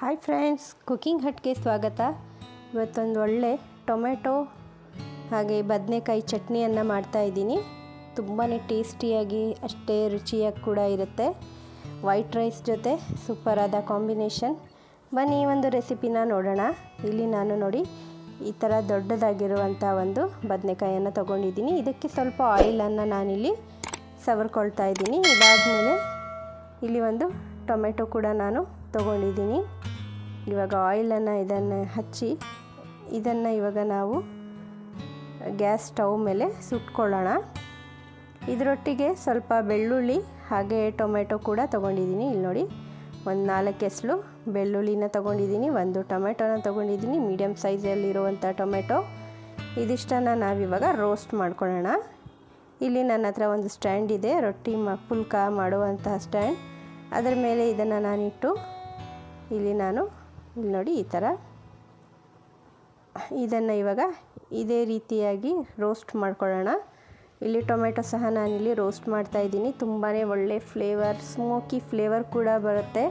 Hi friends cooking ಹಟ್ಗೆ ಸ್ವಾಗತ. ಇವತ್ತೊಂದು ಒಳ್ಳೆ ಟೊಮೆಟೊ ಹಾಗೆ ಬದನೆಕಾಯಿ ಚಟ್ನಿಯನ್ನು ಮಾಡ್ತಾಯಿದ್ದೀನಿ ತುಂಬಾ ಟೇಸ್ಟಿಯಾಗಿ, ಅಷ್ಟೇ ರುಚಿಯಾಗಿ ಕೂಡ ಇರುತ್ತೆ. ವೈಟ್ ರೈಸ್ ಜೊತೆ ಸೂಪರಾದ ಕಾಂಬಿನೇಷನ್ ಬನ್ನಿ ಒಂದು ರೆಸಿಪಿನ ನೋಡೋಣ. ಇಲ್ಲಿ ನಾನು ನೋಡಿ ಈ ಥರ ದೊಡ್ಡದಾಗಿರುವಂಥ ಒಂದು ಬದನೆಕಾಯನ್ನು ತೊಗೊಂಡಿದ್ದೀನಿ. ಇದಕ್ಕೆ ಸ್ವಲ್ಪ ಆಯಿಲನ್ನು ನಾನಿಲ್ಲಿ ಸವರ್ಕೊಳ್ತಾ ಇದ್ದೀನಿ. ಇದಾದಮೇಲೆ ಇಲ್ಲಿ ಒಂದು ಟೊಮೆಟೊ ಕೂಡ ನಾನು ತೊಗೊಂಡಿದ್ದೀನಿ. ಇವಾಗ ಆಯಿಲನ್ನು ಇದನ್ನು ಹಚ್ಚಿ ಇದನ್ನು ಇವಾಗ ನಾವು ಗ್ಯಾಸ್ ಸ್ಟವ್ ಮೇಲೆ ಸುಟ್ಕೊಳ್ಳೋಣ. ಇದರೊಟ್ಟಿಗೆ ಸ್ವಲ್ಪ ಬೆಳ್ಳುಳ್ಳಿ ಹಾಗೆ ಟೊಮೆಟೊ ಕೂಡ ತೊಗೊಂಡಿದ್ದೀನಿ. ಇಲ್ಲಿ ನೋಡಿ, ಒಂದು ನಾಲ್ಕು ಎಸಳು ಬೆಳ್ಳುಳ್ಳಿನ ತೊಗೊಂಡಿದ್ದೀನಿ, ಒಂದು ಟೊಮೆಟೊನ ತೊಗೊಂಡಿದ್ದೀನಿ ಮೀಡಿಯಮ್ ಸೈಜಲ್ಲಿರುವಂಥ ಟೊಮೆಟೊ. ಇದಿಷ್ಟನ್ನು ನಾವಿವಾಗ ರೋಸ್ಟ್ ಮಾಡ್ಕೊಳ್ಳೋಣ. ಇಲ್ಲಿ ನನ್ನ ಹತ್ರ ಒಂದು ಸ್ಟ್ಯಾಂಡ್ ಇದೆ, ರೊಟ್ಟಿ ಮ, ಪುಲ್ಕ ಮಾಡುವಂತಹ ಸ್ಟ್ಯಾಂಡ್. ಅದರ ಮೇಲೆ ಇದನ್ನು ನಾನಿಟ್ಟು, ಇಲ್ಲಿ ನಾನು ಇಲ್ಲಿ ನೋಡಿ ಈ ಥರ. ಇದನ್ನು ಇವಾಗ ಇದೇ ರೀತಿಯಾಗಿ ರೋಸ್ಟ್ ಮಾಡ್ಕೊಳ್ಳೋಣ. ಇಲ್ಲಿ ಟೊಮೆಟೊ ಸಹ ನಾನಿಲ್ಲಿ ರೋಸ್ಟ್ ಮಾಡ್ತಾಯಿದ್ದೀನಿ ತುಂಬಾ ಒಳ್ಳೆ ಫ್ಲೇವರ್, ಸ್ಮೋಕಿ ಫ್ಲೇವರ್ ಕೂಡ ಬರುತ್ತೆ.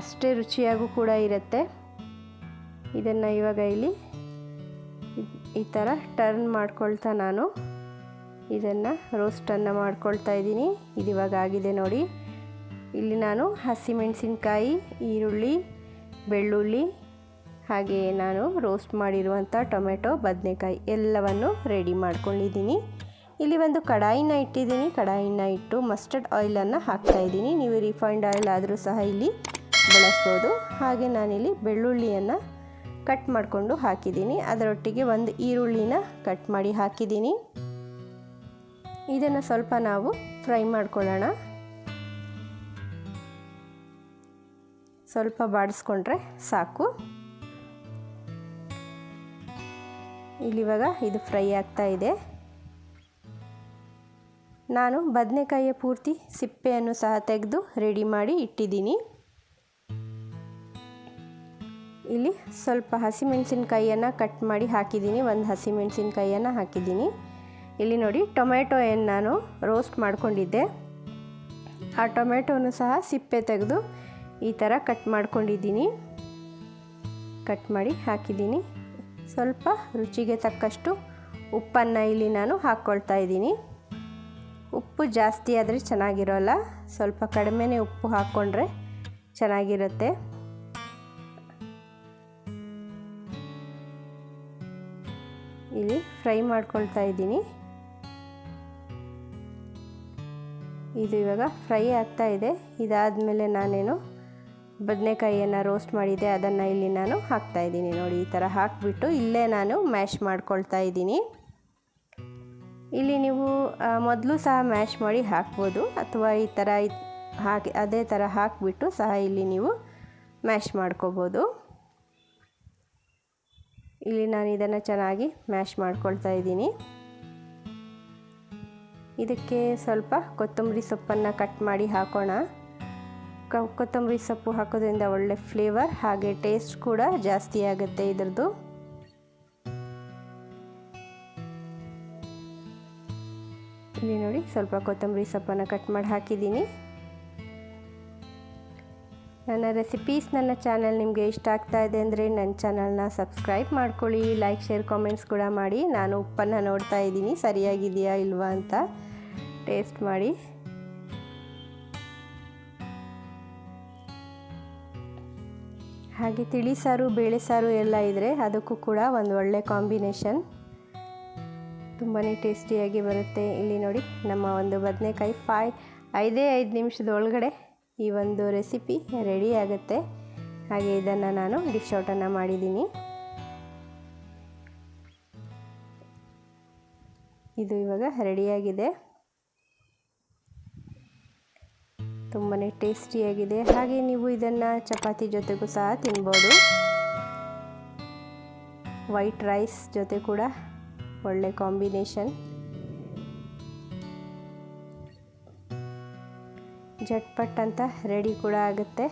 ಅಷ್ಟೇ ರುಚಿಯಾಗೂ ಕೂಡ ಇರುತ್ತೆ. ಇದನ್ನು ಇವಾಗ ಇಲ್ಲಿ ಈ ಥರ ಟರ್ನ್ ಮಾಡ್ಕೊಳ್ತಾ ನಾನು. ಇದನ್ನು ರೋಸ್ಟನ್ನು ಮಾಡ್ಕೊಳ್ತಾ ಇದ್ದೀನಿ. ಇದು ಇವಾಗ ಆಗಿದೆ ನೋಡಿ. ಇಲ್ಲಿ ನಾನು ಹಸಿಮೆಣಸಿನ್ಕಾಯಿ ಈರುಳ್ಳಿ ಬೆಳ್ಳುಳ್ಳಿ ಹಾಗೆಯೇ ನಾನು ರೋಸ್ಟ್ ಮಾಡಿರುವಂಥ ಟೊಮೆಟೊ, ಬದನೆಕಾಯಿ ಎಲ್ಲವನ್ನು ರೆಡಿ ಮಾಡ್ಕೊಂಡಿದ್ದೀನಿ. ಇಲ್ಲಿ ಒಂದು ಕಡಾಯಿನ ಇಟ್ಟಿದ್ದೀನಿ. ಕಡಾಯಿನ ಇಟ್ಟು ಮಸ್ಟರ್ಡ್ ಆಯಿಲನ್ನು ಹಾಕ್ತಾಯಿದ್ದೀನಿ ನೀವು ರಿಫೈಂಡ್ ಆಯಿಲ್ ಆದರೂ ಸಹ ಇಲ್ಲಿ ಬಳಸ್ಬೋದು. ಹಾಗೆ ನಾನಿಲ್ಲಿ ಬೆಳ್ಳುಳ್ಳಿಯನ್ನು ಕಟ್ ಮಾಡಿಕೊಂಡು ಹಾಕಿದ್ದೀನಿ. ಅದರೊಟ್ಟಿಗೆ ಒಂದು ಈರುಳ್ಳಿನ ಕಟ್ ಮಾಡಿ ಹಾಕಿದ್ದೀನಿ. ಇದನ್ನು ಸ್ವಲ್ಪ ನಾವು ಫ್ರೈ ಮಾಡ್ಕೊಳ್ಳೋಣ. ಸ್ವಲ್ಪ ಬಾಡಿಸ್ಕೊಂಡ್ರೆ ಸಾಕು. ಇಲ್ಲಿವಾಗ ಇದು ಫ್ರೈ ಆಗ್ತಾ ಇದೆ. ನಾನು ಬದನೆಕಾಯಿಯ ಪೂರ್ತಿ ಸಿಪ್ಪೆಯನ್ನು ಸಹ ತೆಗೆದು ರೆಡಿ ಮಾಡಿ ಇಟ್ಟಿದ್ದೀನಿ. ಇಲ್ಲಿ ಸ್ವಲ್ಪ ಹಸಿಮೆಣಸಿನಕಾಯಿಯನ್ನು ಕಟ್ ಮಾಡಿ ಹಾಕಿದ್ದೀನಿ. ಒಂದು ಹಸಿಮೆಣಸಿನಕಾಯಿಯನ್ನು ಹಾಕಿದ್ದೀನಿ. ಇಲ್ಲಿ ನೋಡಿ ಟೊಮೆಟೊ ನಾನು ರೋಸ್ಟ್ ಮಾಡಿಕೊಂಡಿದ್ದೆ. ಆ ಟೊಮೆಟೊನು ಸಹ ಸಿಪ್ಪೆ ತೆಗೆದು ಈ ಥರ ಕಟ್ ಮಾಡ್ಕೊಂಡಿದ್ದೀನಿ. ಕಟ್ ಮಾಡಿ ಹಾಕಿದ್ದೀನಿ. ಸ್ವಲ್ಪ ರುಚಿಗೆ ತಕ್ಕಷ್ಟು ಉಪ್ಪನ್ನು ಇಲ್ಲಿ ನಾನು ಹಾಕ್ಕೊಳ್ತಾ ಇದ್ದೀನಿ. ಉಪ್ಪು ಜಾಸ್ತಿ ಆದರೆ ಚೆನ್ನಾಗಿರೋಲ್ಲ. ಸ್ವಲ್ಪ ಕಡಿಮೆನೇ ಉಪ್ಪು ಹಾಕ್ಕೊಂಡ್ರೆ ಚೆನ್ನಾಗಿರುತ್ತೆ. ಇಲ್ಲಿ ಫ್ರೈ ಮಾಡ್ಕೊಳ್ತಾ ಇದ್ದೀನಿ. ಇದು ಇವಾಗ ಫ್ರೈ ಆಗ್ತಾ ಇದೆ. ಇದಾದಮೇಲೆ ನಾನೇನು ಬದನೆಕಾಯಿಯನ್ನು ರೋಸ್ಟ್ ಮಾಡಿದೆ ಅದನ್ನು ಇಲ್ಲಿ ನಾನು ಹಾಕ್ತಾ ಇದ್ದೀನಿ ನೋಡಿ, ಈ ಥರ ಹಾಕಿಬಿಟ್ಟು ಇಲ್ಲೇ ನಾನು ಮ್ಯಾಶ್ ಮಾಡ್ಕೊಳ್ತಾ ಇದ್ದೀನಿ. ಇಲ್ಲಿ ನೀವು ಮೊದಲು ಸಹ ಮ್ಯಾಶ್ ಮಾಡಿ ಹಾಕ್ಬೋದು, ಅಥವಾ ಈ ಥರ ಹಾಕಿ ಅದೇ ಥರ ಹಾಕಿಬಿಟ್ಟು ಸಹ ಇಲ್ಲಿ ನೀವು ಮ್ಯಾಶ್ ಮಾಡ್ಕೋಬೋದು. ಇಲ್ಲಿ ನಾನು ಇದನ್ನು ಚೆನ್ನಾಗಿ ಮ್ಯಾಶ್ ಮಾಡ್ಕೊಳ್ತಾ ಇದ್ದೀನಿ. ಇದಕ್ಕೆ ಸ್ವಲ್ಪ ಕೊತ್ತಂಬರಿ ಸೊಪ್ಪನ್ನು ಕಟ್ ಮಾಡಿ ಹಾಕೋಣ. ಕೊತ್ತಂಬರಿ ಸೊಪ್ಪು ಹಾಕೋದ್ರಿಂದ ಒಳ್ಳೆ ಫ್ಲೇವರ್ ಹಾಗೆ ಟೇಸ್ಟ್ ಕೂಡ ಜಾಸ್ತಿ ಆಗುತ್ತೆ ಇದರದ್ದು. ಇಲ್ಲಿ ನೋಡಿ ಸ್ವಲ್ಪ ಕೊತ್ತಂಬರಿ ಸೊಪ್ಪನ್ನು ಕಟ್ ಮಾಡಿ ಹಾಕಿದ್ದೀನಿ. ನನ್ನ ರೆಸಿಪೀಸ್ ನನ್ನ ಚಾನಲ್ ನಿಮಗೆ ಇಷ್ಟ ಆಗ್ತಾ ಇದೆ ಅಂದರೆ ನನ್ನ ಚಾನಲ್ನ ಸಬ್ಸ್ಕ್ರೈಬ್ ಮಾಡ್ಕೊಳ್ಳಿ ಲೈಕ್ ಶೇರ್ ಕಾಮೆಂಟ್ಸ್ ಕೂಡ ಮಾಡಿ. ನಾನು ಉಪ್ಪನ್ನು ನೋಡ್ತಾ ಇದ್ದೀನಿ. ಸರಿಯಾಗಿದೆಯಾ ಇಲ್ವಾ ಅಂತ ಟೇಸ್ಟ್ ಮಾಡಿ. ಹಾಗೆ ತಿಳಿ ಸಾರು ಬೇಳೆ ಸಾರು ಎಲ್ಲ ಇದ್ದರೆ ಅದಕ್ಕೂ ಕೂಡ ಒಂದು ಒಳ್ಳೆ ಕಾಂಬಿನೇಷನ್. ತುಂಬಾ ಟೇಸ್ಟಿಯಾಗಿ ಬರುತ್ತೆ. ಇಲ್ಲಿ ನೋಡಿ, ನಮ್ಮ ಒಂದು ಬದನೆಕಾಯಿ ಫೈ, ಐದೇ ಐದು ನಿಮಿಷದ ಒಳಗಡೆ ಈ ಒಂದು ರೆಸಿಪಿ ರೆಡಿ ಆಗುತ್ತೆ. ಹಾಗೆ ಇದನ್ನು ನಾನು ಡಿಶ್ ಔಟನ್ನು ಮಾಡಿದ್ದೀನಿ. ಇದು ಇವಾಗ ರೆಡಿಯಾಗಿದೆ. ಟೇಸ್ಟಿಯಾಗಿದೆ. ಹಾಗೆ ನೀವು ಇದನ್ನು ಚಪಾತಿ ಜೊತೆಗೂ ಸಹ ತಿನ್ಬೋದು. ವೈಟ್ ರೈಸ್ ಜೊತೆ ಕೂಡ ಒಳ್ಳೆ ಕಾಂಬಿನೇಷನ್ ಜಟ್ಪಟ್ ಅಂತ ರೆಡಿ ಕೂಡ ಆಗುತ್ತೆ.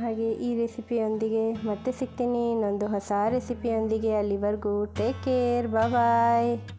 ಹಾಗೆ ಈ ರೆಸಿಪಿಯೊಂದಿಗೆ ಮತ್ತೆ ಸಿಗ್ತೀನಿ ಇನ್ನೊಂದು ಹೊಸ ರೆಸಿಪಿಯೊಂದಿಗೆ ಅಲ್ಲಿವರೆಗೂ ಟೇಕ್ ಕೇರ್ ಬಾಯ್